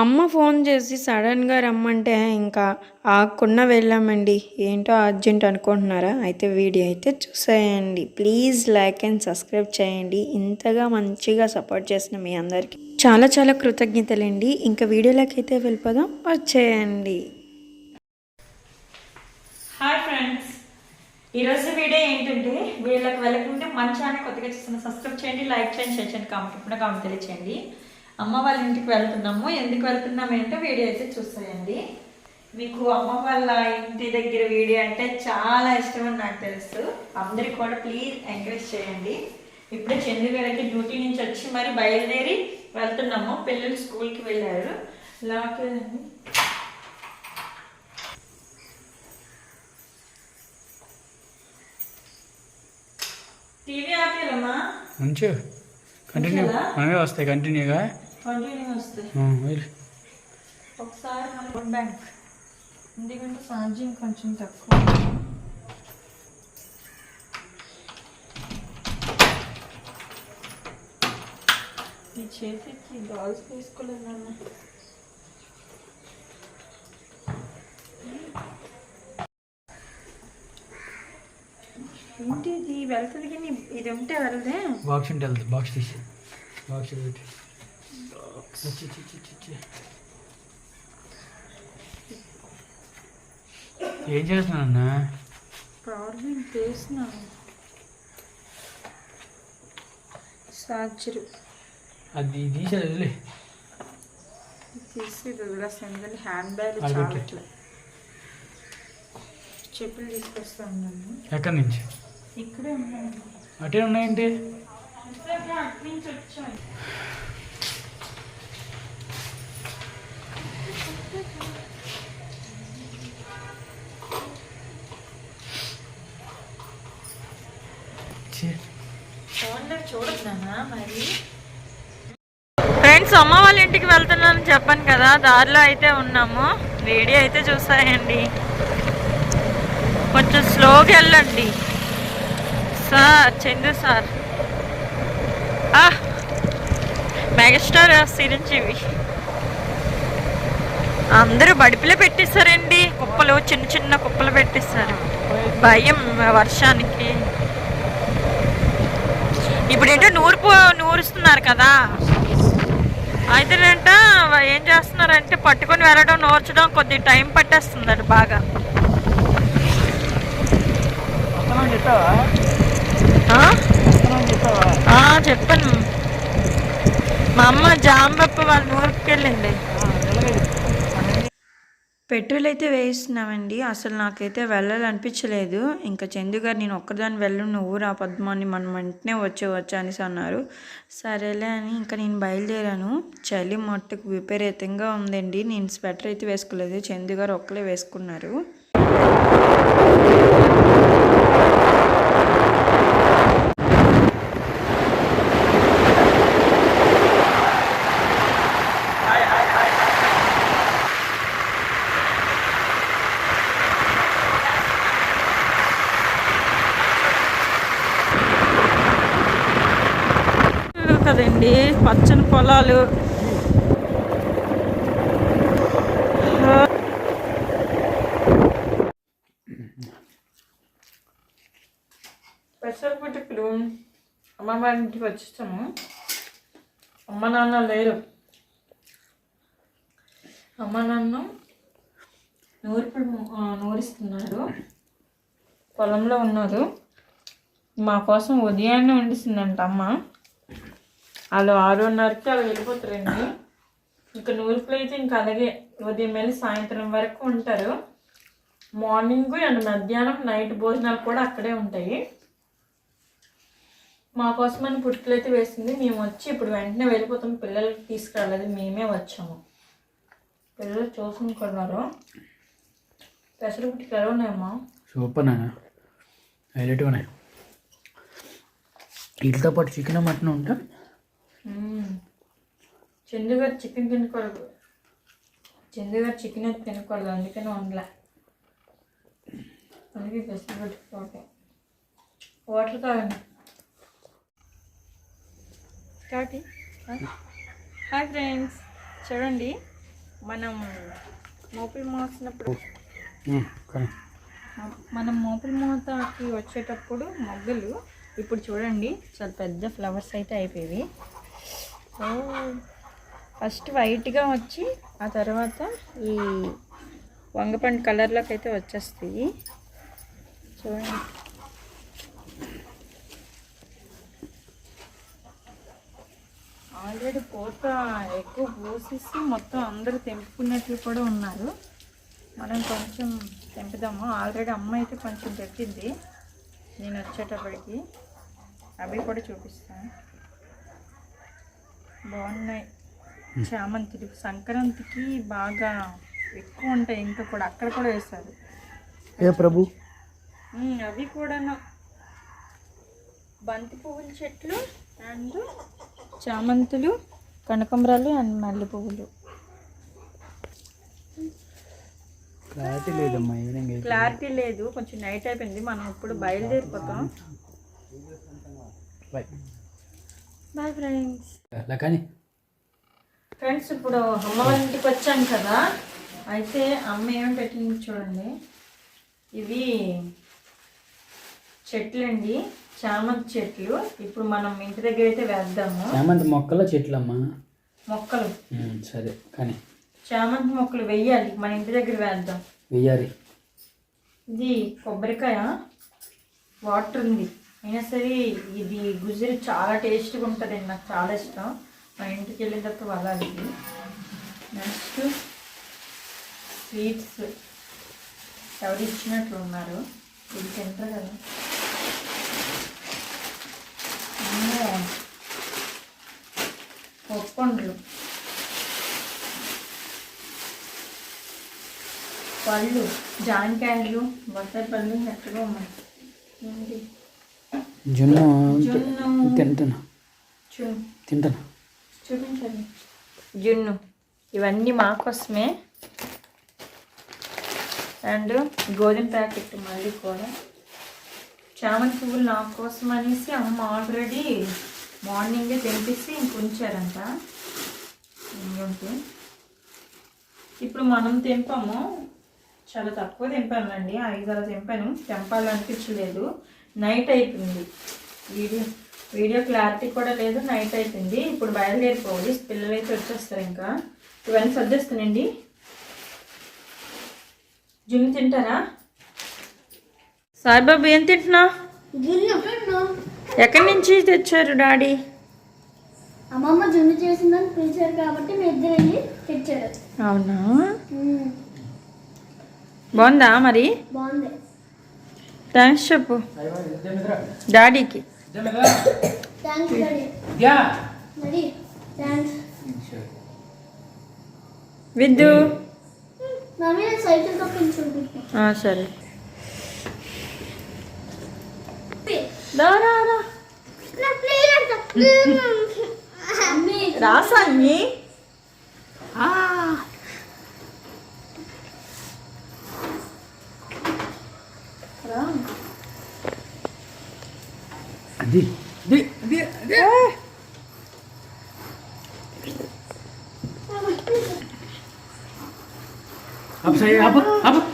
అమ్మ ఫోన్ చేసి సడన్గా రమ్మంటే ఇంకా ఆగకుండా వెళ్ళామండి. ఏంటో అర్జెంట్ అనుకుంటున్నారా? అయితే వీడియో అయితే చూసేయండి. ప్లీజ్ లైక్ అండ్ సబ్స్క్రైబ్ చేయండి. ఇంతగా మంచిగా సపోర్ట్ చేసిన మీ అందరికీ చాలా చాలా కృతజ్ఞతలండి. ఇంకా వీడియోలోకి అయితే వెళ్ళిపోదాం. వచ్చేయండి. Hi friends. ఈరోజు వీడియో ఏంటంటే వీళ్ళకి వెళ్ళకుంటే మంచి ఛానల్ కొత్తగా చూస్తున్న. సబ్స్క్రైబ్ చేయండి లైక్ చేయండి షేర్ చేయండి కామెంట్ కూడా కామెంట్ తెలియచేయండి. అమ్మ వాళ్ళ ఇంటికి వెళ్తున్నాము. ఎందుకు వెళ్తున్నాము అంటే వీడియో అయితే చూస్తాయండి మీకు అమ్మ వాళ్ళ ఇంటి దగ్గర వీడియో అంటే చాలా ఇష్టం అని నాకు తెలుసు. అందరికి కూడా ప్లీజ్ ఎంకరేజ్ చేయండి. ఇప్పుడే చంద్రు గారు అయితే డ్యూటీ నుంచి వచ్చి మరి బయలుదేరి వెళ్తున్నాము. పిల్లలు స్కూల్కి వెళ్ళారు. లాక్ టీవీ ఆపేయాలమ్మా మంచి కంటిన్యూ? మనమే వస్తాయి. కంటిన్యూగా ఒకసారి మన బ్యాంక్ ఎందుకంటే ఛార్జింగ్ కొంచెం తక్కువ. ఈ చేతికి గాల్స్ తీసుకోలేదు నాన్న. ఏంటి ఇది? వెళ్తుంది కానీ ఇది ఉంటే వెళ్ళదే బాక్స్ ఉంటే వెళ్తుంది బాక్స్ తీసి బాక్స్ పెట్టి. ఏం పవర్ బ్యాంక్ తీసినాను చార్జర్ అది తీసేది తీసి వదిలేస్తాను హ్యాండ్ బ్యాగ్. చాలట్లే. చెప్పులు తీసుకొస్తాను ఎక్కడి నుంచి? ఇక్కడే ఉన్నాను. అటే ఉన్నాయండి నుంచి వచ్చాను. ఫోన్లో మరి? ఫ్రెండ్స్ అమ్మ వాళ్ళ ఇంటికి వెళ్తున్నాను చెప్పాను కదా దారిలో అయితే ఉన్నాము. వీడియో అయితే చూసాయండి కొంచెం స్లోగా వెళ్ళండి. Sir Chandu sir. Megastar Chiranjeevi. అందరూ బడిపిలో పెట్టేశారండి. కుప్పలు చిన్న చిన్న కుప్పలు పెట్టేశారు. భయం వర్షానికి. ఇప్పుడు ఏంటో నూరు నూరుస్తున్నారు కదా. అయితేనంట ఏం చేస్తున్నారంటే పట్టుకొని వెళ్ళడం నూర్చడం కొద్ది టైం పట్టేస్తుందండి బాగా. చెప్పాను. మా అమ్మ జాంబప్ప వాళ్ళ నూరుకి వెళ్ళింది ఆ, వెళ్ళలేదు. పెట్రోల్ అయితే వేయిస్తున్నామండి. అసలు నాకైతే వెళ్ళాలనిపించలేదు. ఇంకా చందు గారు నేను ఒక్కదాన్ని వెళ్ళు నువ్వు రా పద్మాని మనం వెంటనే వచ్చేవచ్చు అనేసి అన్నారు. సరేలే అని ఇంకా నేను బయలుదేరాను. చలి మట్టుకు విపరీతంగా ఉందండి. నేను స్వెటర్ అయితే వేసుకోలేదు. చందు గారు ఒక్కలే వేసుకున్నారు. కదండి పచ్చని పొలాలు. పెసరపట్టు ఇప్పుడు అమ్మ ఇంటికి వచ్చేసాము. అమ్మ నాన్న లేరు. అమ్మ నాన్న నూరిపడి నూరిస్తున్నారు పొలంలో ఉన్నారు మా కోసం ఉదయాన్నే వండిస్తుందంట అమ్మ. వాళ్ళు ఆరున్నరకి అలా వెళ్ళిపోతారండి. ఇంకా నూర్పులు అయితే ఇంకా అలాగే ఉదయం వెళ్ళి సాయంత్రం వరకు ఉంటారు. మార్నింగ్ అండ్ మధ్యాహ్నం నైట్ భోజనాలు కూడా అక్కడే ఉంటాయి. మా కోసమని పుట్టుకలు అయితే వేసింది. మేము వచ్చి ఇప్పుడు వెంటనే వెళ్ళిపోతాం. పిల్లలకి తీసుకురాలేదు. మేమే వచ్చాము. పిల్లలు చూసుకున్నారు పెసరు పుట్టుకు ఉన్నాయమ్మా? సూపర్ నాన్న. హైలైట్ ఉన్నాయి. వీటితో పాటు చికెన్ మటన్ ఉంటా? చందు గారు చికెన్ తినకూడదు. చందు గారు చికెన్ అయితే తినకూడదు. అందుకని వండలే. అందుకే బెస్ట్ పెట్టుకోవటం. వాటర్ తాగండి. కాబట్టి హాయ్ ఫ్రెండ్స్. చూడండి మనం మోపులు మోసినప్పుడు మనం మోపుల మూతకి వచ్చేటప్పుడు మొగ్గలు ఇప్పుడు చూడండి చాలా పెద్ద ఫ్లవర్స్ అయితే అయిపోయి ఓ ఫస్ట్ వైట్గా వచ్చి ఆ తర్వాత ఈ వంగపండు కలర్లోకి అయితే వచ్చేస్తాయి చూడండి. ఆల్రెడీ పూత ఎక్కువ పోసేసి మొత్తం అందరూ తెంపుకున్నట్లు కూడా ఉన్నారు. మనం కొంచెం తెంపుదాము. ఆల్రెడీ అమ్మ అయితే కొంచెం తెప్పింది నేను వచ్చేటప్పటికి. అవి కూడా చూపిస్తాను. బాగున్నాయి. చామంతులు. సంక్రాంతికి బాగా ఎక్కువ ఉంటాయి ఇంకా కూడా అక్కడ కూడా వేస్తారు. ఏ ప్రభు? అవి కూడాను. బంతి పువ్వుల చెట్లు అండ్ చామంతులు కనకంబరాలు అండ్ మల్లె పువ్వులు క్లారిటీ లేదమ్మా ఈవినింగ్ క్లారిటీ లేదు కొంచెం నైట్ అయిపోయింది మనం ఇప్పుడు బయలుదేరిపోతాం. Bye bye friends. కానీ ఫ్రెండ్స్ ఇప్పుడు అమ్మ వాళ్ళ ఇంటికి వచ్చాం కదా. అయితే అమ్మ ఏమేమి పెట్టింది చూడండి. ఇవి చెట్లు అండి చామంతి చెట్లు. ఇప్పుడు మనం ఇంటి దగ్గర అయితే వేద్దాము. చామంతి మొక్కల చెట్లమ్మా. మొక్కలు. ఉమ్, సరే కానీ. చామంతి మొక్కలు వెయ్యాలి మన ఇంటి దగ్గర వేద్దాం. వెయ్యాలి ఇది కొబ్బరికాయ వాటర్ ఉంది. అయినా సరే ఇది గుజరి చాలా టేస్ట్గా ఉంటుంది నాకు చాలా ఇష్టం. మా ఇంటికి వెళ్ళిన తర్వాత నెక్స్ట్ స్వీట్స్ ఎవరు ఇచ్చినట్లు ఉన్నారు? ఇది తింటారు కదా. పప్పండ్లు. పళ్ళు జాంకాయలు బత్తాయి పళ్ళు ఎక్కడో ఉన్నాయి. జున్ను తింటున్నా. తింటున్నా. చూపించండి. జున్ను ఇవన్నీ మా కోసమే. అండ్ గోధుమ ప్యాకెట్ మళ్ళీ కూడా. చామంతి పువ్వులు నా కోసం అనేసి అమ్మ ఆల్రెడీ మార్నింగే తెంపేసి ఇంక ఉంచారంట ఇప్పుడు మనం తెంపాము. చాలా తక్కువ తెంపానండి ఐదు అలా తెంపాను. తెంపాలనిపించలేదు. నైట్ అయిపోయింది. వీడియో వీడియో క్లారిటీ కూడా లేదు నైట్ అయిపోయింది. ఇప్పుడు బయలుదేరిపోవాలి. పిల్లలు అయితే వచ్చేస్తారు ఇంకా. ఇవన్నీ సర్దేస్తానండి. జున్ను తింటారా? సాయిబాబు ఏం తింటున్నా ఎక్కడి నుంచి తెచ్చారు డాడీ? అమ్మమ్మ జున్ను చేసిందని పిలిచారు కాబట్టి మీ ఇద్దరు వెళ్ళి తెచ్చారు. అవునా. బాగుందా మరి? బాగుంది. థ్యాంక్స్ చెప్పు. డాడీకి. Thanks daddy daddy thanks Viddu mummy నేను సైకిల్ సరే రా రా రా నా ప్లేన్ అంట మమ్మీ రాసాన్ని అది అది అది అది అప్ సై అప్ అప్